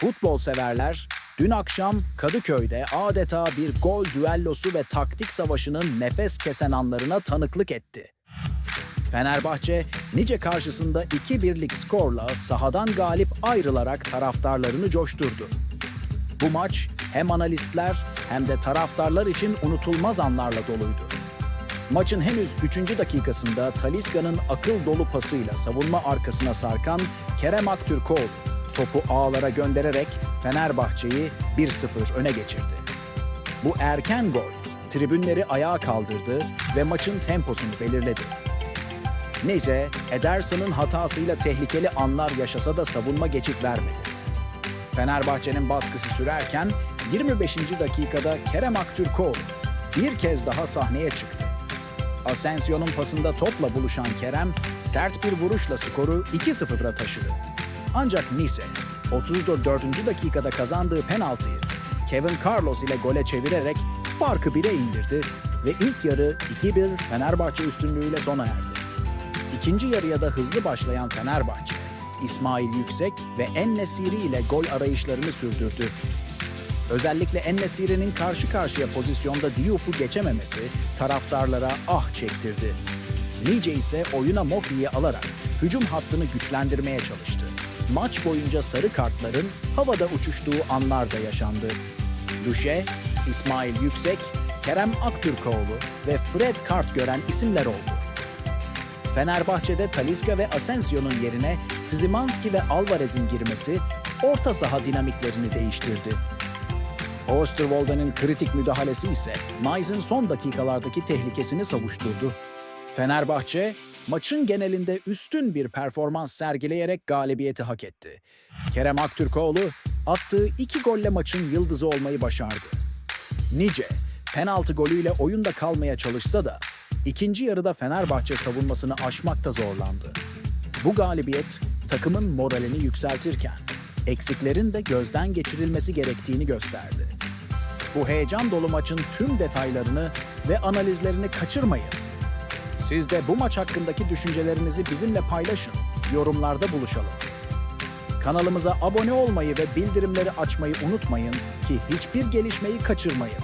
Futbol severler dün akşam Kadıköy'de adeta bir gol düellosu ve taktik savaşının nefes kesen anlarına tanıklık etti. Fenerbahçe nice karşısında 2-1'lik skorla sahadan galip ayrılarak taraftarlarını coşturdu. Bu maç hem analistler hem de taraftarlar için unutulmaz anlarla doluydu. Maçın henüz 3. dakikasında Taliska'nın akıl dolu pasıyla savunma arkasına sarkan Kerem Aktürkoğlu topu ağlara göndererek Fenerbahçe'yi 1-0 öne geçirdi. Bu erken gol tribünleri ayağa kaldırdı ve maçın temposunu belirledi. Neyse Ederson'un hatasıyla tehlikeli anlar yaşasa da savunma geçit vermedi. Fenerbahçe'nin baskısı sürerken 25. dakikada Kerem Aktürkoğlu bir kez daha sahneye çıktı. Asensio'nun pasında topla buluşan Kerem sert bir vuruşla skoru 2-0'a taşıdı. Ancak Nice 34. dakikada kazandığı penaltıyı Kevin Carlos ile gole çevirerek farkı 1'e indirdi ve ilk yarı 2-1 Fenerbahçe üstünlüğüyle sona erdi. İkinci yarıya da hızlı başlayan Fenerbahçe, İsmail Yüksek ve En-Nesyri ile gol arayışlarını sürdürdü. Özellikle En-Nesyri'nin karşı karşıya pozisyonda Diouf'u geçememesi taraftarlara ah çektirdi. Nice ise oyuna Mofi'yi alarak hücum hattını güçlendirmeye çalıştı. Maç boyunca sarı kartların havada uçuştuğu anlar da yaşandı. Duşe, İsmail Yüksek, Kerem Aktürkoğlu ve Fred kart gören isimler oldu. Fenerbahçe'de Talisca ve Asensio'nun yerine Szymanski ve Alvarez'in girmesi orta saha dinamiklerini değiştirdi. Oosterwolde'nin kritik müdahalesi ise Nice'ın son dakikalardaki tehlikesini savuşturdu. Fenerbahçe, maçın genelinde üstün bir performans sergileyerek galibiyeti hak etti. Kerem Aktürkoğlu attığı iki golle maçın yıldızı olmayı başardı. Nice, penaltı golüyle oyunda kalmaya çalışsa da ikinci yarıda Fenerbahçe savunmasını aşmakta zorlandı. Bu galibiyet takımın moralini yükseltirken eksiklerin de gözden geçirilmesi gerektiğini gösterdi. Bu heyecan dolu maçın tüm detaylarını ve analizlerini kaçırmayın. Siz de bu maç hakkındaki düşüncelerinizi bizimle paylaşın. Yorumlarda buluşalım. Kanalımıza abone olmayı ve bildirimleri açmayı unutmayın ki hiçbir gelişmeyi kaçırmayın.